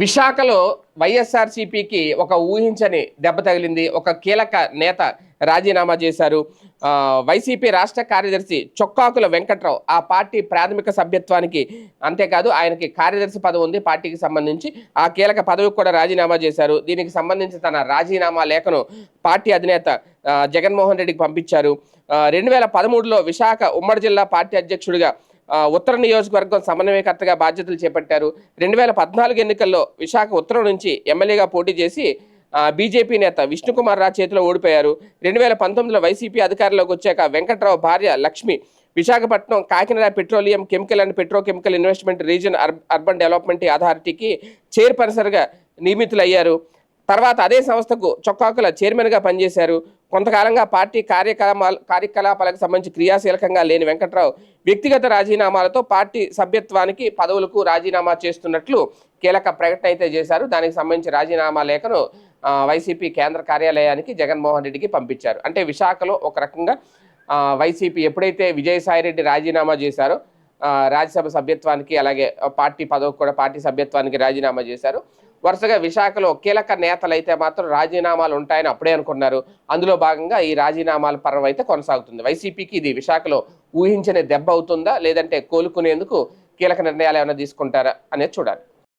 విశాఖలో వైఎస్ఆర్సీపీకి ఒక ఊహించని దెబ్బ తగిలింది. ఒక కీలక నేత రాజీనామా చేశారు. వైసీపీ రాష్ట్ర కార్యదర్శి చొక్కాకుల వెంకట్రావు ఆ పార్టీ ప్రాథమిక సభ్యత్వానికి అంతేకాదు ఆయనకి కార్యదర్శి పదవి ఉంది. పార్టీకి సంబంధించి ఆ కీలక పదవికి కూడా రాజీనామా చేశారు. దీనికి సంబంధించి తన రాజీనామా లేఖను పార్టీ అధినేత జగన్మోహన్ రెడ్డికి పంపించారు. రెండు వేల పదమూడులో విశాఖ ఉమ్మడి జిల్లా పార్టీ అధ్యక్షుడిగా ఉత్తర నియోజకవర్గం సమన్వయకర్తగా బాధ్యతలు చేపట్టారు. రెండు వేల పద్నాలుగు ఎన్నికల్లో విశాఖ ఉత్తరం నుంచి ఎమ్మెల్యేగా పోటీ చేసి బీజేపీ నేత విష్ణుకుమార్ రావు చేతిలో ఓడిపోయారు. రెండు వేల పంతొమ్మిదిలో వైసీపీ అధికారంలోకి వచ్చాక వెంకట్రావు భార్య Lakshmi Visakhapatnam Kakinada petroleum chemical and petrochemical investment region urban development అథారిటీకి చైర్పర్సన్గా నియమితులయ్యారు. తర్వాత అదే సంస్థకు చొక్కాకుల చైర్మన్గా పనిచేశారు. కొంతకాలంగా పార్టీ కార్యక్రమాలు కార్యకలాపాలకు సంబంధించి క్రియాశీలకంగా లేని వెంకట్రావు వ్యక్తిగత రాజీనామాలతో పార్టీ సభ్యత్వానికి పదవులకు రాజీనామా చేస్తున్నట్లు కీలక ప్రకటన అయితే చేశారు. దానికి సంబంధించి రాజీనామా లేఖను వైసీపీ కేంద్ర కార్యాలయానికి జగన్మోహన్ రెడ్డికి పంపించారు. అంటే విశాఖలో ఒక రకంగా వైసీపీ ఎప్పుడైతే విజయసాయిరెడ్డి రాజీనామా చేశారో రాజ్యసభ సభ్యత్వానికి అలాగే పార్టీ పదవికి కూడా పార్టీ సభ్యత్వానికి రాజీనామా చేశారు. వరుసగా విశాఖలో కీలక నేతలు అయితే మాత్రం రాజీనామాలు ఉంటాయని అప్పుడే అనుకున్నారు. అందులో భాగంగా ఈ రాజీనామాల పర్వం అయితే కొనసాగుతుంది. వైసీపీకి ఇది విశాఖలో ఊహించని దెబ్బ అవుతుందా? లేదంటే కోలుకునేందుకు కీలక నిర్ణయాలు ఏమైనా తీసుకుంటారా? అనేది చూడాలి.